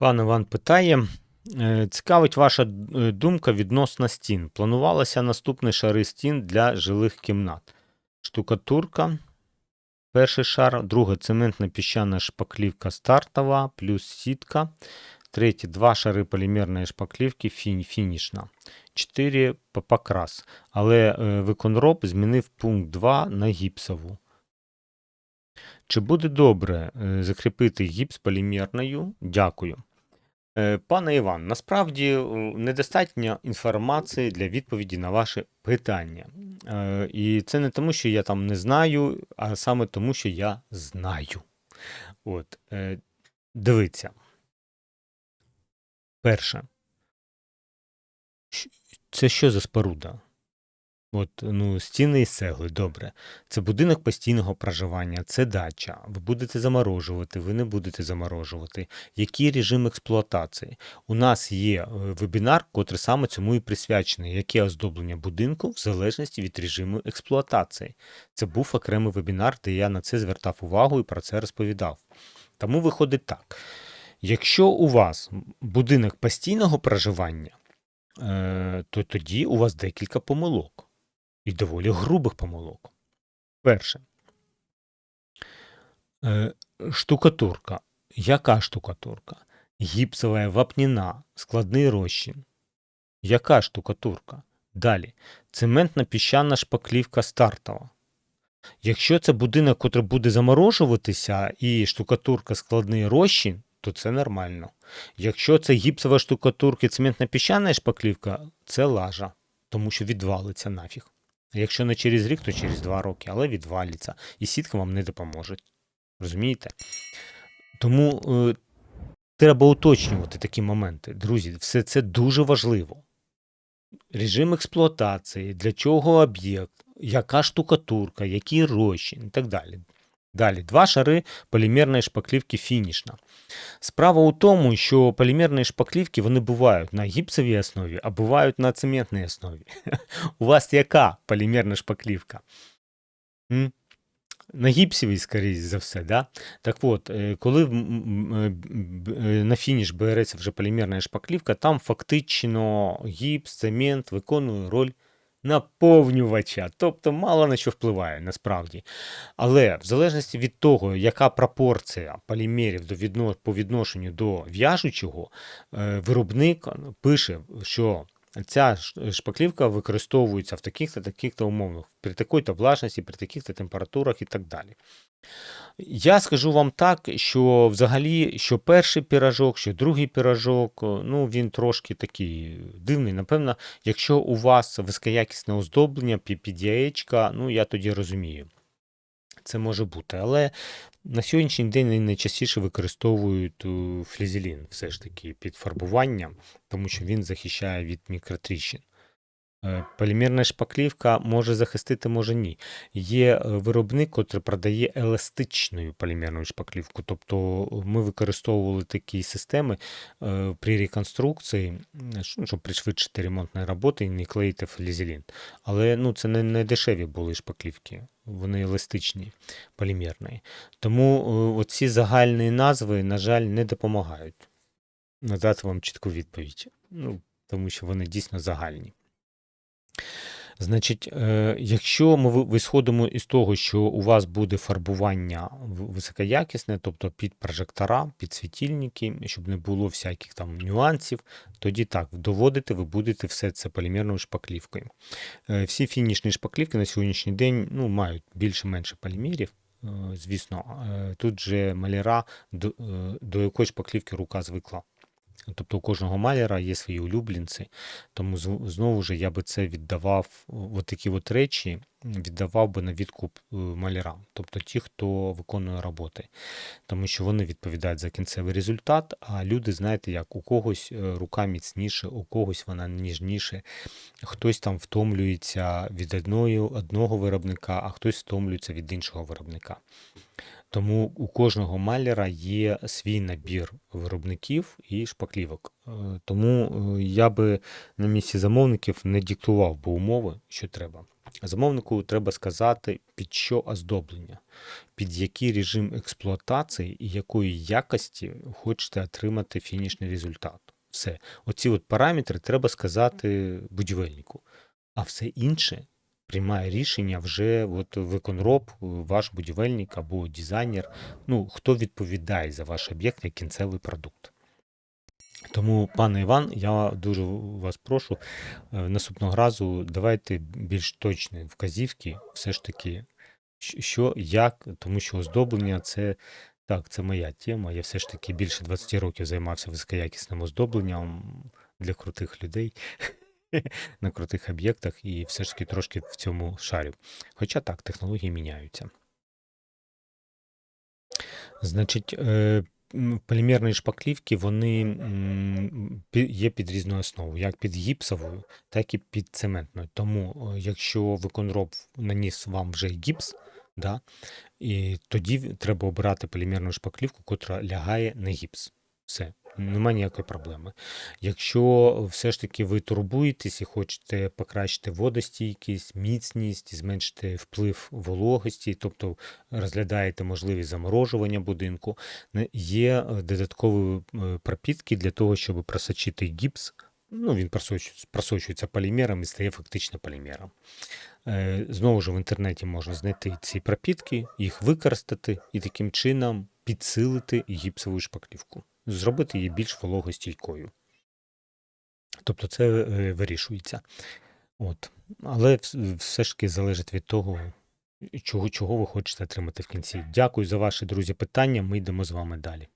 Пан Іван питає: е, цікавить ваша е, думка відносно стін. Планувалося наступні шари стін для жилих кімнат. Штукатурка, перший шар, друге цементна піщана шпаклівка стартова, плюс сітка. Третє два шари полімерної шпаклівки фін, фінішна. Чотири покрас. Але е, виконроб змінив пункт 2 на гіпсову. Чи буде добре закріпити гіпс полімерною? Дякую. Е, Пане Іван, насправді е, недостатньо інформації для відповіді на ваше питання. Е, І це не тому, що я там не знаю, а саме тому, що я знаю. От, дивіться. Перше. Це що за споруда? От, ну, стіни із цегли, добре. Це будинок постійного проживання, це дача. Ви будете заморожувати, ви не будете заморожувати. Який режим експлуатації? У нас є е, вебінар, котрий саме цьому і присвячений, яке оздоблення будинку в залежності від режиму експлуатації. Це був окремий вебінар, де я на це звертав увагу і про це розповідав. Тому виходить так. Якщо у вас будинок постійного проживання, е, то тоді у вас декілька помилок. І доволі грубих помилок. Перше. Е, штукатурка. Яка штукатурка? Гіпсова вапніна, складний розчин. Яка штукатурка? Далі. Цементна піщана шпаклівка стартова. Якщо це будинок, котрий буде заморожуватися, і штукатурка складний розчин, то це нормально. Якщо це гіпсова штукатурка і цементна піщана шпаклівка, це лажа, тому що відвалиться нафіг. Якщо не через рік, то через два роки, але відваліться. І сітка вам не допоможе. Розумієте? Тому е, треба уточнювати такі моменти. Друзі, все це дуже важливо. Режим експлуатації, для чого об'єкт, яка штукатурка, який розчин і так далі. Далі, два шари полімерної шпаклівки фінішна. Справа у тому, що полімерні шпаклівки вони бувають на гіпсовій основі, а бувають на цементній основі. У вас яка полімерна шпаклівка? На гіпсовій, скоріше за все, да? Так от, е, коли е, е, на фініш береться вже полімерна шпаклівка, там фактично гіпс, цемент виконує роль наповнювача, тобто мало на що впливає насправді. Але в залежності від того, яка пропорція полімерів до відно... по відношенню до в'яжучого, е, виробник пише, що ця шпаклівка використовується в таких-то таких-то умовах, при такій-то влажності, при таких-то температурах і так далі. Я скажу вам так, що взагалі, що перший пірожок, що другий пірожок, ну він трошки такий дивний. Напевно, якщо у вас високоякісне оздоблення, пі- ну я тоді розумію. Це може бути, але на сьогоднішній день найчастіше використовують е, флізелін все ж таки під фарбування, тому що він захищає від мікротріщин. Е, Полімерна шпаклівка може захистити, може ні. Є е, виробник, який продає еластичну полімерну шпаклівку. Тобто е, ми використовували такі системи при реконструкції, щоб пришвидшити ремонтні роботи і не клеїти флізелін. Але ну, це не, не дешеві були шпаклівки, вони еластичні, полімерні. Тому оці загальні назви, на жаль, не допомагають надати вам чітку відповідь. Ну, тому що вони дійсно загальні. Значить, е, якщо ми висходимо із того, що у вас буде фарбування високоякісне, тобто під прожектора, під світильники, щоб не було всяких там нюансів, тоді так, доводити ви будете все це полімерною шпаклівкою. Е, Всі фінішні шпаклівки на сьогоднішній день ну, мають більше-менше полімерів. е, Звісно, тут же маляра до, до якої шпаклівки рука звикла. Тобто у кожного маляра є свої улюбленці, тому знову ж я би це віддавав, от такі от речі віддавав би на відкуп е, малярам, тобто ті, хто виконує роботи, тому що вони відповідають за кінцевий результат, а люди, знаєте, як у когось е, рука міцніше, у когось вона ніжніше, хтось там втомлюється від одної, одного виробника, а хтось втомлюється від іншого виробника. Тому у кожного маляра є свій набір виробників і шпаклівок. Е, Тому е, я би на місці замовників не диктував би умови, що треба. Замовнику треба сказати, під що оздоблення, під який режим експлуатації і якої якості хочете отримати фінішний результат. Все. Оці от параметри треба сказати будівельнику. А все інше приймає рішення вже от виконроб, ваш будівельник або дизайнер. Ну, хто відповідає за ваш об'єкт як кінцевий продукт. Тому, пане Іван, я дуже вас прошу, е, наступного разу давайте більш точні вказівки, все ж таки, що, як, тому що оздоблення це. Так, це моя тема. Я все ж таки більше 20 років займався високоякісним оздобленням для крутих людей на крутих об'єктах і все ж таки трошки в цьому шарю. Хоча так, технології міняються. Значить, е, полімерні шпаклівки вони є під різною основою, як під гіпсовою, так і під цементною. Тому, е, якщо виконроб наніс вам вже гіпс, да, і тоді треба обирати полімерну шпаклівку, котра лягає на гіпс. Все, немає ніякої проблеми. Якщо все ж таки ви турбуєтесь і хочете покращити водостійкість, міцність, зменшити вплив вологості, тобто розглядаєте можливість заморожування будинку, є е, додаткові е, пропітки для того, щоб просочити гіпс. Ну, він просочується, полімером і стає фактично полімером. Е, Знову ж в інтернеті можна знайти ці пропітки, їх використати і таким чином підсилити гіпсову шпаклівку, зробити її більш вологостійкою. Тобто це е, вирішується. От. Але все ж таки залежить від того, чого, чого ви хочете отримати в кінці. Дякую за ваші друзі питання. Ми йдемо з вами далі.